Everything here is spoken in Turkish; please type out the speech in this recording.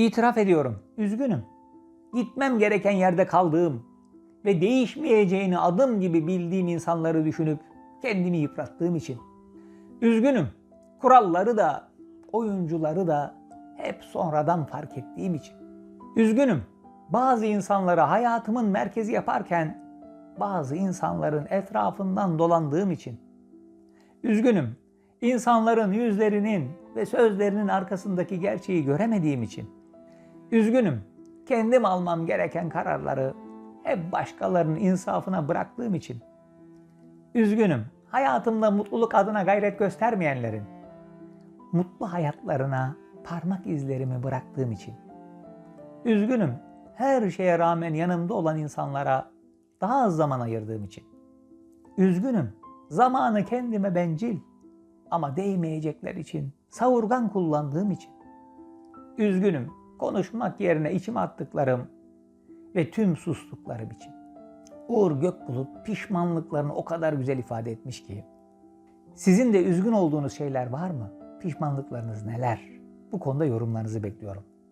İtiraf ediyorum, üzgünüm. Gitmem gereken yerde kaldığım ve değişmeyeceğini adım gibi bildiğim insanları düşünüp kendimi yıprattığım için. Üzgünüm. Kuralları da, oyuncuları da hep sonradan fark ettiğim için. Üzgünüm. Bazı insanları hayatımın merkezi yaparken bazı insanların etrafından dolandığım için. Üzgünüm. İnsanların yüzlerinin ve sözlerinin arkasındaki gerçeği göremediğim için. Üzgünüm. Kendim almam gereken kararları hep başkalarının insafına bıraktığım için. Üzgünüm. Hayatımda mutluluk adına gayret göstermeyenlerin mutlu hayatlarına parmak izlerimi bıraktığım için. Üzgünüm. Her şeye rağmen yanımda olan insanlara daha az zaman ayırdığım için. Üzgünüm. Zamanı kendime bencil ama değmeyecekler için savurgan kullandığım için. Üzgünüm. Konuşmak yerine içime attıklarım ve tüm sustuklarım için. Uğur Gökbulut pişmanlıklarını o kadar güzel ifade etmiş ki. Sizin de üzgün olduğunuz şeyler var mı? Pişmanlıklarınız neler? Bu konuda yorumlarınızı bekliyorum.